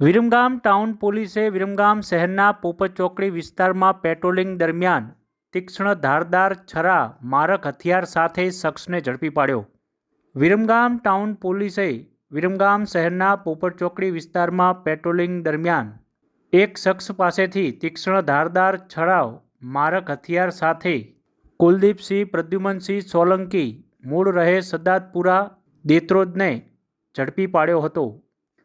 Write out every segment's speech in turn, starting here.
Viramgam town પોલીસે વિરમગામ શહેરના પોપટ ચોકડી વિસ્તારમાં પેટ્રોલિંગ દરમિયાન તીક્ષ્ણ ધારદાર છરા મારક હથિયાર સાથે શખ્સને ઝડપી પાડ્યો. વિરમગામ ટાઉન પોલીસે વિરમગામ શહેરના પોપટ ચોકડી વિસ્તારમાં પેટ્રોલિંગ દરમિયાન એક શખ્સ પાસેથી તીક્ષ્ણ ધારદાર છરાવ મારક હથિયાર સાથે કુલદીપસિંહ પ્રદ્યુમનસિંહ સોલંકી, મૂળ રહે સદાતપુરા દેત્રોદને ઝડપી પાડ્યો હતો.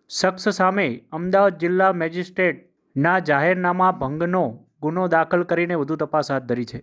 શખ્સ સામે અમદાવાદ જિલ્લા મેજિસ્ટ્રેટના જાહેરનામા ભંગનો ગુનો દાખલ કરીને વધુ તપાસ હાથ ધરી છે.